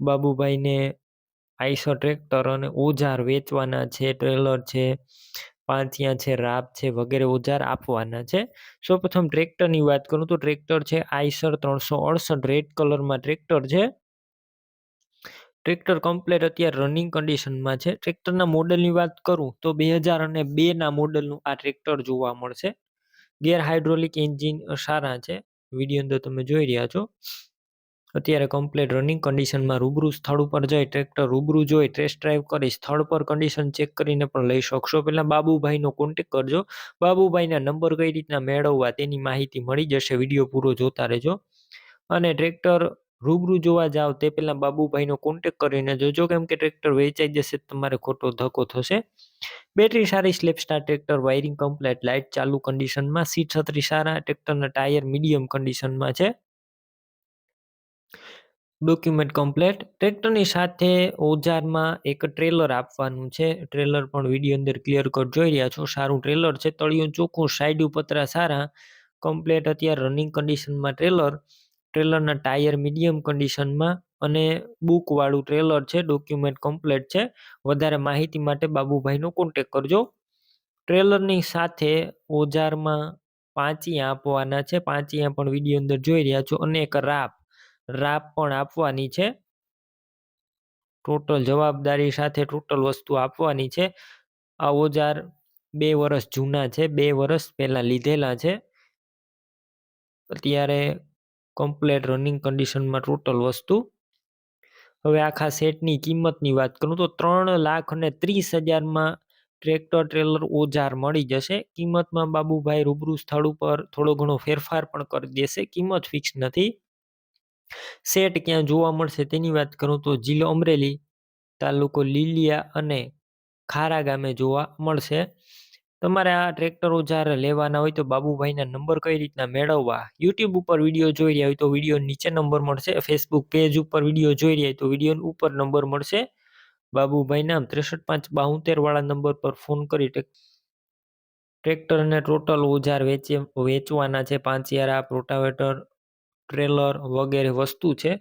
બાબુભાઈને Eicher tractor અને ઓજાર વેચવાના છે, ટ્રેલર છે પાંચિયા છે રાપ છે, વગેરે ઓજાર આપવાના છે. સૌપ્રથમ ટ્રેક્ટરની વાત કરું તો ટ્રેક્ટર છે આઈસર ત્રણસો અડસઠ, રેડ કલરમાં ટ્રેક્ટર છે. ટ્રેક્ટર કમ્પ્લેટ અત્યારે રનિંગ કન્ડિશનમાં છે. ટ્રેક્ટરના મોડલની વાત કરું તો બે હજાર અને બેના મોડલનું આ ટ્રેક્ટર જોવા મળશે. ગેર હાઇડ્રોલિક એન્જિન સારા છે. વીડિયો અંદર તમે જોઈ રહ્યા છો. અત્યારે કમ્પ્લેટ રનિંગ કન્ડિશનમાં રૂબરૂ સ્થળ ઉપર જઈ ટ્રેક્ટર રૂબરૂ જોઈ ટેસ્ટ ડ્રાઈવ કરી, સ્થળ પર કન્ડિશન ચેક કરીને પણ લઈ શકશો. પહેલાં બાબુભાઈનો કોન્ટેક કરજો. બાબુભાઈના નંબર કઈ રીતના મેળવવા તેની માહિતી મળી જશે. વીડિયો પૂરો જોતા રહેજો. અને ટ્રેક્ટર રૂબરૂ જોવા જાવ તે પહેલાં બાબુભાઈનો કોન્ટેક કરીને જોજો. કેમ કે ટ્રેક્ટર વેચાઈ જશે તમારે ખોટો ધક્કો થશે. બેટરી સારી self starter tractor wiring complete light ચાલુ કન્ડિશનમાં સીટ છત્રી સારા ટ્રેક્ટરના ટાયર મીડિયમ કન્ડિશનમાં છે. Document complete. ટ્રેક્ટરની સાથે ઓજારમાં એક ટ્રેલર આપવાનું છે. ટ્રેલર પણ વીડિયો અંદર ક્લિયર કટ જોઈ રહ્યા છો. સારું ટ્રેલર છે. તળિયું ચોખ્ખું સાઈડ પતરા સારા. કમ્પ્લેટ અત્યારે રનિંગ કન્ડિશનમાં ટ્રેલર ટ્રેલરના ટાયર મીડિયમ કન્ડિશનમાં અને બુકવાળું ટ્રેલર છે. ડોક્યુમેન્ટ કમ્પ્લેટ છે. વધારે માહિતી માટે બાબુભાઈનો કોન્ટેક કરજો. ટ્રેલરની સાથે ઓજારમાં પાંચિયા આપવાના છે. પાંચિયા પણ વીડિયો અંદર જોઈ રહ્યા છો. અને એક રાપ. રાપ પણ આપવાની છે. ટોટલ જવાબદારી સાથે ટોટલ વસ્તુ આપવાની છે. આ ઓજાર બે વર્ષ જૂના છે, બે વર્ષ પહેલા લીધેલા છે. અત્યારે કમ્પ્લેટ રનિંગ કન્ડિશનમાં ટોટલ વસ્તુ. હવે આખા સેટની કિંમતની વાત કરું તો ત્રણ લાખ અને ત્રીસ હજારમાં ટ્રેક્ટર ટ્રેલર ઓજાર મળી જશે. કિંમતમાં બાબુભાઈ રૂબરૂ સ્થળ ઉપર થોડો ઘણો ફેરફાર પણ કરી દેશે. કિંમત ફિક્સ નથી. સેટ ક્યાં જોવા મળશે તેની વાત કરું તો જિલ્લો અમરેલી તાલુકો લીલિયા અને ખારા ગામે જોવા મળશે. તમારે આ ટ્રેક્ટર જ્યારે લેવાના હોય તો બાબુભાઈના નંબર કઈ રીતના મેળવવા? યુટ્યુબ ઉપર વીડિયો જોઈ રહ્યા હોય તો વીડિયો નીચે નંબર મળશે ફેસબુક પેજ ઉપર વીડિયો જોઈ રહ્યા હોય તો વીડિયો ઉપર નંબર મળશે. બાબુભાઈ નામ ત્રેસઠ પાંચ બાઉતેર વાળા નંબર પર ફોન કરી ટ્રેક્ટર અને ટોટલ ઓજાર વેચે, વેચવાના છે પાંચિયારા પ્રોટાવેટર ટ્રેલર વગેરે વસ્તુ છે.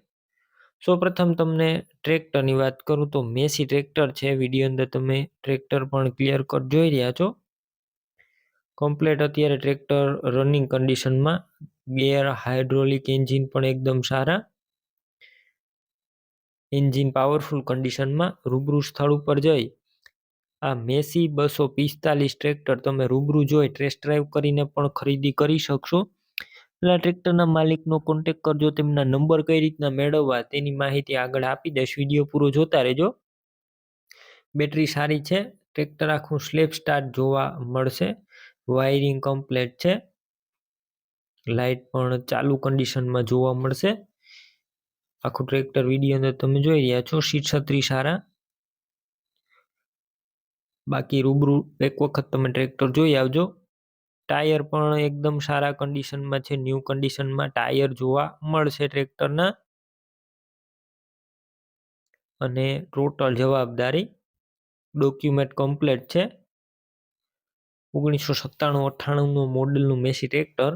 સૌપ્રથમ તમને ટ્રેક્ટરની વાત કરું તો મેસી ટ્રેક્ટર છે. વીડિયો અંદર તમે ટ્રેક્ટર પણ ક્લિયર કટ જોઈ રહ્યા છો. કમ્પ્લેટ અત્યારે ટ્રેક્ટર રનિંગ કન્ડિશનમાં ગેર હાઇડ્રોલિક એન્જિન પણ એકદમ સારા. એન્જિન પાવરફુલ કન્ડિશનમાં રૂબરૂ સ્થળ ઉપર જઈ. આ મેસી બસો પિસ્તાલીસ ટ્રેક્ટર તમે રૂબરૂ જોઈ ટેસ્ટ ડ્રાઈવ કરીને પણ ખરીદી કરી શકશો. એટલે ટ્રેક્ટરના માલિકનો કોન્ટેક કરજો, તેમના નંબર કઈ રીતના મેળવવા તેની માહિતી આગળ આપી દઈશ. વીડિયો પૂરો જોતા રહેજો. બેટરી સારી છે ટ્રેક્ટર આખું સ્લેપ સ્ટાર્ટ જોવા મળશે. વાયરિંગ કમ્પ્લેટ છે. લાઇટ પણ ચાલુ કન્ડિશનમાં જોવા મળશે. આખું ટ્રેક્ટર વીડિયો અંદર તમે જોઈ રહ્યા છો સીટ છત્રી સારા. બાકી રૂબરૂ એક વખત તમે ટ્રેક્ટર જોઈ આવજો. ટાયર પણ એકદમ સારા કન્ડિશનમાં છે. ન્યૂ કન્ડિશનમાં ટાયર જોવા મળશે ટ્રેક્ટરના અને ટોટલ જવાબદારી ડોક્યુમેન્ટ કમ્પ્લેટ છે. ઓગણીસો સત્તાણું અઠ્ઠાણુંનું મોડલનું મેસી ટ્રેક્ટર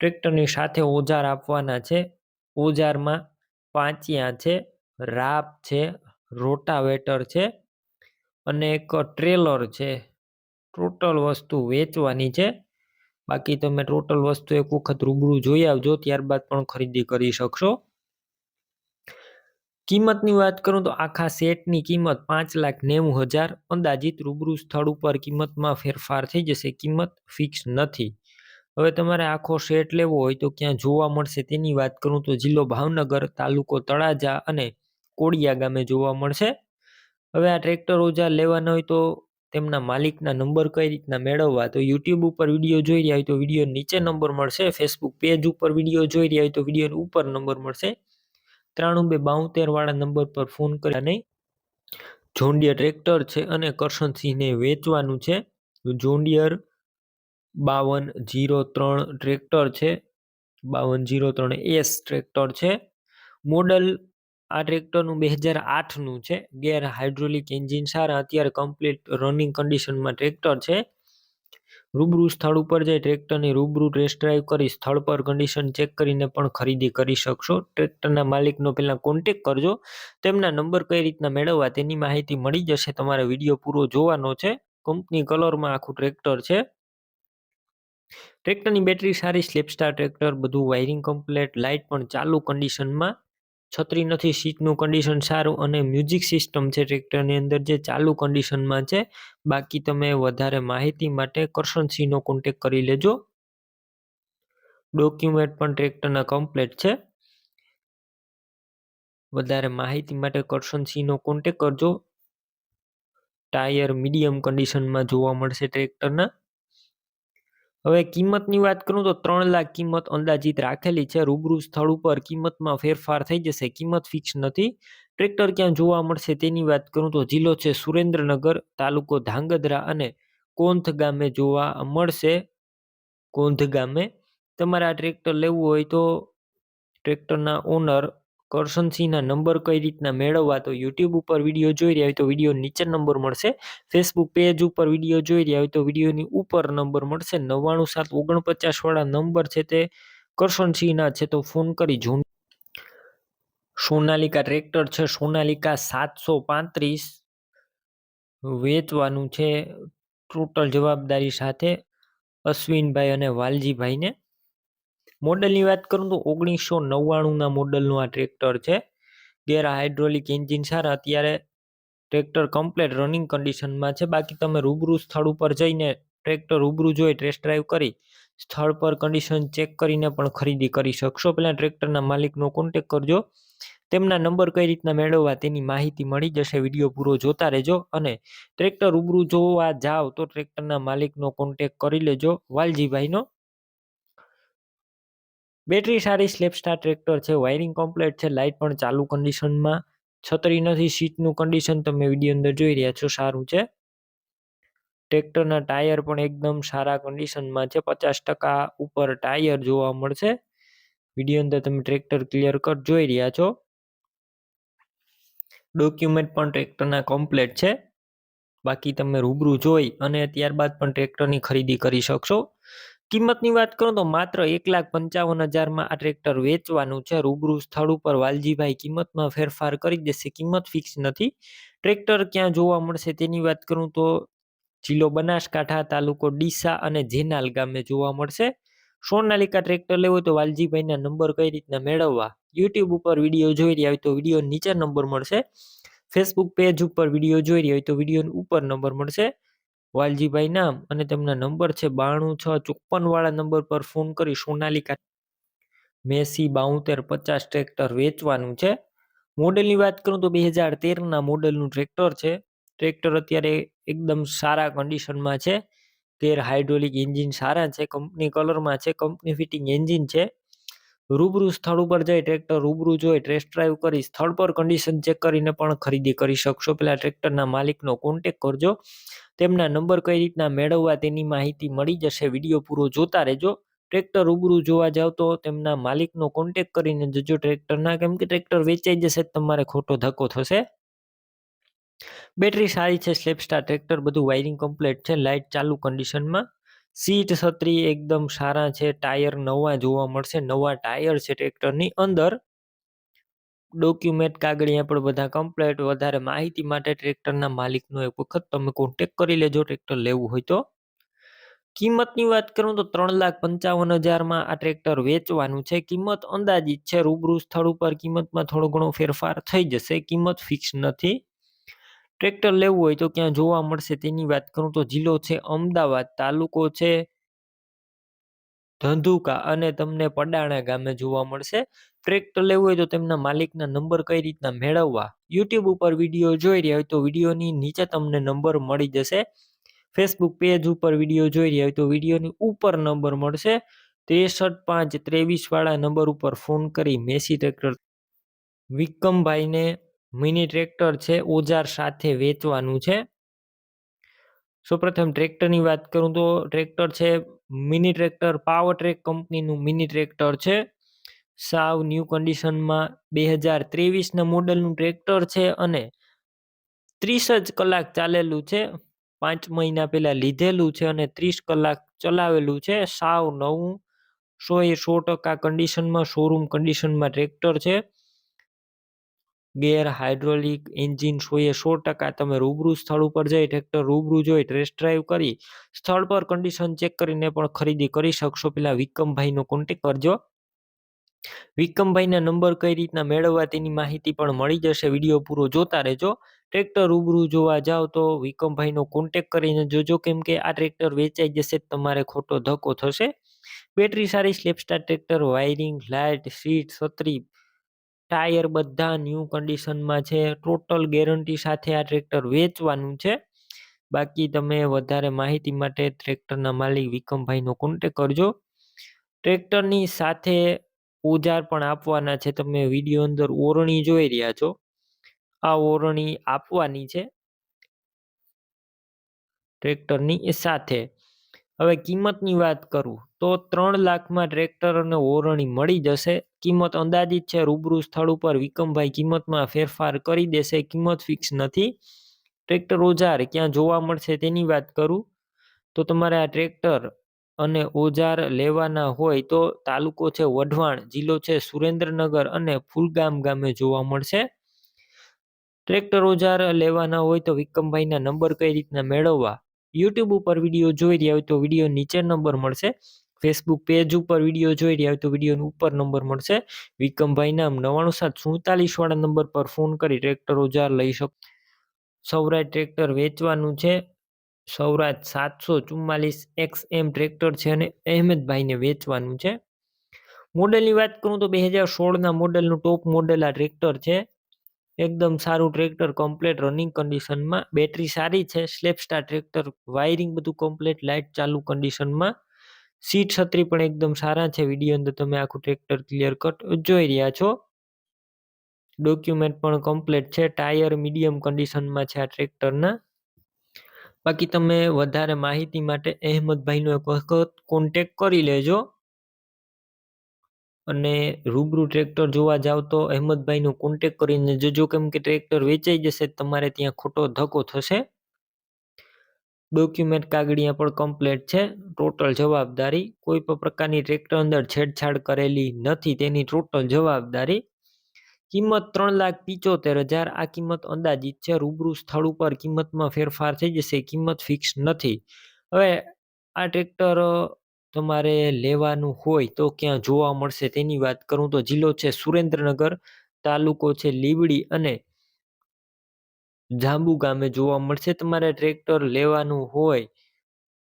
ટ્રેક્ટરની સાથે ઓજાર આપવાના છે. ઓજારમાં પાંચિયા છે, રાપ છે રોટાવેટર છે અને એક ટ્રેલર છે. ટોટલ વસ્તુ વેચવાની છે. બાકી તમે ટોટલ વસ્તુ એક વખત રૂબરૂ જોઈ આવજો, ત્યારબાદ પણ ખરીદી કરી શકશો. કિંમતની વાત કરું તો આખા સેટની કિંમત પાંચ લાખ નેવું હજાર. અંદાજિત રૂબરૂ સ્થળ ઉપર કિંમતમાં ફેરફાર થઈ જશે, કિંમત ફિક્સ નથી. હવે તમારે આખો સેટ લેવો હોય તો ક્યાં જોવા મળશે તેની વાત કરું તો જિલ્લો ભાવનગર, તાલુકો તળાજા અને કોડિયા ગામે જોવા મળશે. હવે આ ટ્રેક્ટર ઓજાર લેવાના હોય તો તેમના માલિકના નંબર કઈ રીતના મેળવવા? તો યુટ્યુબ ઉપર વીડિયો જોઈ રહ્યા હોય તો વીડિયો નીચે નંબર મળશે. ફેસબુક પેજ ઉપર વીડિયો જોઈ રહ્યા હોય તો વીડિયો ઉપર નંબર મળશે. ત્રાણું બે બાઉતેર વાળા નંબર પર ફોન કર્યા નહીં. જોન્ડિયર ટ્રેક્ટર છે અને કરશનસિંહને વેચવાનું છે. જોન્ડિયર બાવન જીરો ત્રણ ટ્રેક્ટર છે. બાવન જીરો ત્રણ એસ ટ્રેક્ટર છે. મોડલ આ ટ્રેક્ટરનું બે હજાર આઠનું છે. ગેર હાઇડ્રોલિક એન્જિન સારા અત્યારે કમ્પ્લીટ રનિંગ કન્ડિશનમાં ટ્રેક્ટર છે. રૂબરૂ સ્થળ ઉપર જઈ ટ્રેક્ટરની રૂબરૂ ટેસ્ટ ડ્રાઈવ કરી સ્થળ પર કન્ડિશન ચેક કરીને પણ ખરીદી કરી શકશો. ટ્રેક્ટરના માલિકનો પહેલાં કોન્ટેક કરજો. તેમના નંબર કઈ રીતના મેળવવા તેની માહિતી મળી જશે. તમારે વીડિયો પૂરો જોવાનો છે. કંપની કલરમાં આખું ટ્રેક્ટર છે. ટ્રેક્ટરની બેટરી સારી સ્લેપસ્ટાર ટ્રેક્ટર બધું વાયરિંગ કમ્પ્લેટ લાઇટ પણ ચાલુ કન્ડિશનમાં છત્રી નથી, સીટનું કન્ડિશન સારું અને મ્યુઝિક સિસ્ટમ છે ટ્રેક્ટરની અંદર જે ચાલુ કન્ડિશનમાં છે, બાકી તમે વધારે માહિતી માટે કરશનસિંહનો કોન્ટેક કરી લેજો. ડોક્યુમેન્ટ પણ ટ્રેક્ટરના કમ્પ્લેટ છે. વધારે માહિતી માટે કરશનસિંહનો કોન્ટેક કરજો. ટાયર મીડિયમ કન્ડિશનમાં જોવા મળશે ટ્રેક્ટરના હવે કિંમતની વાત કરું તો ત્રણ લાખ કિંમત અંદાજિત રાખેલી છે. રૂબરૂ સ્થળ ઉપર કિંમતમાં ફેરફાર થઈ જશે. કિંમત ફિક્સ નથી. ટ્રેક્ટર ક્યાં જોવા મળશે તેની વાત કરું તો જિલ્લો છે સુરેન્દ્રનગર, તાલુકો ધાંગધ્રા અને કોંથ ગામે જોવા મળશે. કોંધ ગામે તમારે આ ટ્રેક્ટર લેવું હોય તો ટ્રેક્ટરના ઓનર કરશનસિંહના નંબર કઈ રીતના મેળવવા તો યુટ્યુબ ઉપર વીડિયો જોઈ રહ્યા હોય તો વીડિયો નીચે નંબર મળશે. ફેસબુક પેજ ઉપર વીડિયો જોઈ રહ્યા હોય તો વિડીયોની ઉપર નંબર મળશે. નવ્વાણું સાત ઓગણપચાસવાળા નંબર છે તે કરશનસિંહના છે તો ફોન કરી જો સોનાલિકા ટ્રેક્ટર છે. સોનાલિકા સાતસો પાંત્રીસ વેચવાનું છે. ટોટલ જવાબદારી સાથે અશ્વિનભાઈ અને વાલજીભાઈને મોડલની વાત કરું તો ઓગણીસો નવ્વાણુંના મોડલનું આ ટ્રેક્ટર છે. ગેર હાઇડ્રોલિક એન્જિન સારા, અત્યારે ટ્રેક્ટર કમ્પ્લેટ રનિંગ કન્ડિશનમાં છે. બાકી તમે રૂબરૂ સ્થળ ઉપર જઈને ટ્રેક્ટર રૂબરૂ જોઈ ટેસ્ટ ડ્રાઈવ કરી, સ્થળ પર કન્ડિશન ચેક કરીને પણ ખરીદી કરી શકશો. પહેલાં ટ્રેક્ટરના માલિકનો કોન્ટેક કરજો. તેમના નંબર કઈ રીતના મેળવવા તેની માહિતી મળી જશે. વીડિયો પૂરો જોતા રહેજો અને ટ્રેક્ટર રૂબરૂ જોવા જાઓ તો ટ્રેક્ટરના માલિકનો કોન્ટેક કરી લેજો. વાલજીભાઈનો બેટરી સારી સ્લેપસ્ટાર ટ્રેક્ટર છે વાયરિંગ કમ્પ્લીટ છે લાઇટ પણ ચાલુ કન્ડિશનમાં છત્રી નથી, સીટનું કન્ડિશન તમે વીડિયો અંદર જોઈ રહ્યા છો, સારું છે. ટ્રેક્ટરના ટાયર પણ એકદમ સારા કન્ડિશનમાં છે, પચાસ ટકા ઉપર ટાયર જોવા મળશે. વીડિયો અંદર તમે ટ્રેક્ટર ક્લિયર કટ જોઈ રહ્યા છો. ડોક્યુમેન્ટ પણ ટ્રેક્ટરના કમ્પ્લીટ છે. બાકી તમે રૂબરૂ જોઈ અને ત્યારબાદ પણ ટ્રેક્ટરની ખરીદી કરી શકશો. કિંમતની વાત કરું તો માત્ર એક લાખ પંચાવન હજારમાં આ ટ્રેક્ટર વેચવાનું છે. રૂબરૂ સ્થળ ઉપર વાલજીભાઈ કિંમતમાં ફેરફાર કરી દેશે. કિંમત ફિક્સ નથી. ટ્રેક્ટર ક્યાં જોવા મળશે તેની વાત કરું તો જિલ્લો બનાસકાંઠા તાલુકો ડીસા અને જેનાલ ગામે જોવા મળશે. સોનાલિકા ટ્રેક્ટર લેવો તો વાલજીભાઈના નંબર કઈ રીતના મેળવવા? યુટ્યુબ ઉપર વીડિયો જોઈ રહ્યા હોય તો વીડિયો નીચે નંબર મળશે. ફેસબુક પેજ ઉપર વીડિયો જોઈ રહ્યા હોય તો વીડિયો ઉપર નંબર મળશે. વાલજીભાઈ નામ અને તેમના નંબર છે બાણું છ ચોપન વાળા નંબર પર ફોન કરી સોનાલિકા મેસી બાઉતેર પચાસ ટ્રેક્ટર વેચવાનું છે. મોડેલની વાત કરું તો બે હજાર તેરના મોડેલનું ટ્રેક્ટર છે. ટ્રેક્ટર અત્યારે એકદમ સારા કન્ડિશનમાં છે. તેર હાઇડ્રોલિક એન્જિન સારા છે. કંપની કલરમાં છે. કંપની ફિટિંગ એન્જિન છે. રૂબરૂ સ્થળ ઉપર જઈ ટ્રેક્ટર રૂબરૂ જોઈ ટેસ્ટ ડ્રાઈવ કરી સ્થળ પર કન્ડિશન ચેક કરીને પણ ખરીદી કરી શકશો. પેલા ટ્રેક્ટરના માલિકનો કોન્ટેક કરજો. તેમના નંબર કઈ રીતના મેળવવા તેની માહિતી મળી જશે વીડિયો પૂરો જોતા રહેજો. ટ્રેક્ટર રૂબરૂ જોવા જાવ તો તેમના માલિકનો કોન્ટેક કરીને જજો ટ્રેક્ટરના, કેમ કે ટ્રેક્ટર વેચાઈ જશે તમારે ખોટો ધક્કો થશે. બેટરી સારી છે સ્લેપસ્ટાર ટ્રેક્ટર, બધું વાયરિંગ કમ્પ્લીટ છે, લાઇટ ચાલુ કન્ડિશનમાં સીટ છત્રી એકદમ સારા છે, ટાયર નવા જોવા મળશે, નવા ટાયર છે ટ્રેક્ટરની અંદર. ડોક્યુમેન્ટ કાગળિયા પણ બધા કમ્પ્લેટ વધારે માહિતી માટે ટ્રેક્ટરના માલિકનો એક વખત તમે કોન્ટેક કરી લેજો ટ્રેક્ટર લેવું હોય તો. કિંમતની વાત કરું તો ત્રણ લાખ પંચાવન હજારમાં આ ટ્રેક્ટર વેચવાનું છે. કિંમત અંદાજિત છે, રૂબરૂ સ્થળ ઉપર કિંમતમાં થોડો ઘણો ફેરફાર થઈ જશે, કિંમત ફિક્સ નથી. ટ્રેક્ટર લેવું હોય તો ક્યાં જોવા મળશે તેની વાત કરું તો જિલ્લો છે, અમદાવાદ તાલુકો છે. ધંધુકા અને તમને પડાણા ગામે જોવા મળશે. ટ્રેક્ટર લેવું હોય તો તેમના માલિકના નંબર કઈ રીતના મેળવવા? યુટ્યુબ ઉપર વીડિયો જોઈ રહ્યા હોય તો વિડીયોની નીચે તમને નંબર મળી જશે. ફેસબુક પેજ ઉપર વીડિયો જોઈ રહ્યા હોય તો વિડીયોની ઉપર નંબર મળશે. ત્રેસઠ પાંચ ત્રેવીસ વાળા નંબર ઉપર ફોન કરી મેસી ટ્રેક્ટર વિક્રમભાઈને મિની ટ્રેક્ટર છે, ઓજાર સાથે વેચવાનું છે. સૌપ્રથમ ટ્રેક્ટરની વાત કરું તો ટ્રેક્ટર છે, મિની ટ્રેક્ટર, પાવર ટ્રેક કંપનીનું મિની ટ્રેક્ટર છે. સાવ ન્યૂ કન્ડિશનમાં બે હજાર ત્રેવીસના મોડલનું ટ્રેક્ટર છે અને ત્રીસ જ કલાક ચાલેલું છે. પાંચ મહિના પહેલાં લીધેલું છે અને ત્રીસ કલાક ચલાવેલું છે. સાવ નવું સો એ સો ટકા કન્ડિશનમાં, શોરૂમ કન્ડિશનમાં ટ્રેક્ટર છે. ગેર હાઇડ્રોલિક એન્જિન સો સો ટકા તમે રૂબરૂ સ્થળ ઉપર જઈ ટ્રેક્ટર રૂબરૂ જોઈ ટેસ્ટ ડ્રાઈવ કરી, સ્થળ પર કન્ડિશન ચેક કરીને પણ ખરીદી કરી શકશો. પેલા વિક્રમભાઈનો કોન્ટેક કરજો. વિક્રમભાઈના નંબર કઈ રીતના મેળવવા તેની માહિતી પણ મળી જશે. વીડિયો પૂરો જોતા રહેજો. ટ્રેક્ટર રૂબરૂ જોવા જાઓ તો વિક્રમભાઈનો કોન્ટેક કરીને જોજો કેમ કે આ ટ્રેક્ટર વેચાઈ જશે તમારે ખોટો ધક્કો થશે. બેટરી સારી self starter tractor wiring light seat છત્રી ટાયર બધા ન્યૂ કન્ડિશનમાં છે. ટોટલ ગેરંટી સાથે આ ટ્રેક્ટર વેચવાનું છે. બાકી તમે વધારે માહિતી માટે ટ્રેક્ટરના માલિક વિક્રમભાઈનો કોન્ટેક કરજો. ટ્રેક્ટરની સાથે ઓજાર પણ આપવાના છે. તમે વીડિયો અંદર ઓરણી જોઈ રહ્યા છો. આ ઓરણી આપવાની છે. ટ્રેક્ટરની સાથે. હવે કિંમતની વાત કરું તો ત્રણ લાખમાં ટ્રેક્ટર અને ઓરણી મળી જશે. કિંમત અંદાજિત છે. રૂબરૂ સ્થળ ઉપર વિકમભાઈ કિંમતમાં ફેરફાર કરી દેશે. કિંમત ફિક્સ નથી. ટ્રેક્ટર ઓજાર ક્યાં જોવા મળશે તેની વાત કરું? તો તમારે આ ટ્રેક્ટર અને ઓજાર લેવાના હોય તો તાલુકો છે વઢવાણ, જિલ્લો છે સુરેન્દ્રનગર અને ફૂલગામ ગામે જોવા મળશે. ટ્રેક્ટર ઓજાર લેવાના હોય તો વિક્રમભાઈના નંબર કઈ રીતના મેળવવા? યુટ્યુબ ઉપર વીડિયો જોઈ રહ્યા હોય તો વીડિયો નીચે નંબર મળશે. ફેસબુક પેજ ઉપર વીડિયો જોઈ રહ્યા હોય તો વીડિયો ઉપર નંબર મળશે. વિક્રમભાઈ નામ નવાણું સાત સુડતાલીસ વાળા નંબર પર ફોન કરી ટ્રેક્ટર ઓજાર લઈ શકો. સૌરાજ ટ્રેક્ટર વેચવાનું છે. સૌરાજ સાતસો ચુમ્માલીસ એક્સ એમ ટ્રેક્ટર છે અને અહેમદભાઈને વેચવાનું છે. મોડલની વાત કરું તો બે હજાર સોળના મોડલનું ટોપ મોડલ આ ટ્રેક્ટર છે. એકદમ સારું ટ્રેક્ટર કમ્પ્લેટ રનિંગ કન્ડિશનમાં બેટરી સારી છે. સ્લેપ સ્ટાર ટ્રેક્ટર વાયરિંગ બધું કમ્પ્લેટ લાઇટ ચાલુ કન્ડિશનમાં સીટ છત્રી પણ એકદમ સારા છે. વીડિયો અંદર તમે આખું ટ્રેક્ટર ક્લિયર કટ જોઈ રહ્યા છો. ડોક્યુમેન્ટ પણ કમ્પ્લેટ છે. ટાયર મીડિયમ કન્ડિશનમાં છે આ ટ્રેક્ટરના બાકી તમે વધારે માહિતી માટે અહેમદભાઈનો એક વખત કોન્ટેક કરી લેજો. અને રૂબરૂ ટ્રેક્ટર જોવા જાવ તો અહેમદભાઈનો કોન્ટેક કરીને જોજો. કેમ કે ટ્રેક્ટર વેચાઈ જશે, તમારે ત્યાં ખોટો ધક્કો થશે. ડોક્યુમેન્ટ કાગળિયા પણ કમ્પ્લેટ છે. ટોટલ જવાબદારી કોઈ પણ પ્રકારની ટ્રેક્ટર અંદર છેડછાડ કરેલી નથી. તેની ટોટલ જવાબદારી કિંમત ત્રણ લાખ પિચોતેર હજાર. આ કિંમત અંદાજિત છે. રૂબરૂ સ્થળ ઉપર કિંમતમાં ફેરફાર થઈ જશે. કિંમત ફિક્સ નથી. હવે આ ટ્રેક્ટર તમારે લેવાનું હોય તો ક્યાં જોવા મળશે તેની વાત કરું તો જિલ્લો છે સુરેન્દ્રનગર, તાલુકો છે લીવડી અને જાંબુ ગામે જોવા મળશે તમારે ટ્રેક્ટર લેવાનું હોય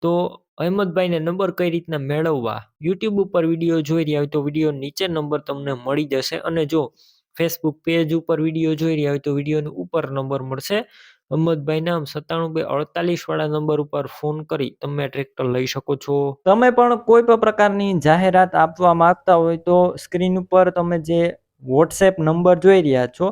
તો અહેમદભાઈને નંબર કઈ રીતના મેળવવા? યુટ્યુબ ઉપર વીડિયો જોઈ રહ્યા હોય તો વીડિયો નીચે નંબર તમને મળી જશે અને જો ફેસબુક પેજ ઉપર વીડિયો જોઈ રહ્યા હોય તો વિડીયોની ઉપર નંબર મળશે. અહમદભાઈ નામ સત્તાણું બે અડતાલીસ વાળા નંબર ઉપર ફોન કરી તમે ટ્રેક્ટર લઈ શકો છો. તમે પણ કોઈ પણ પ્રકારની જાહેરાત આપવા માંગતા હોય તો સ્ક્રીન ઉપર તમે જે વોટ્સએપ નંબર જોઈ રહ્યા છો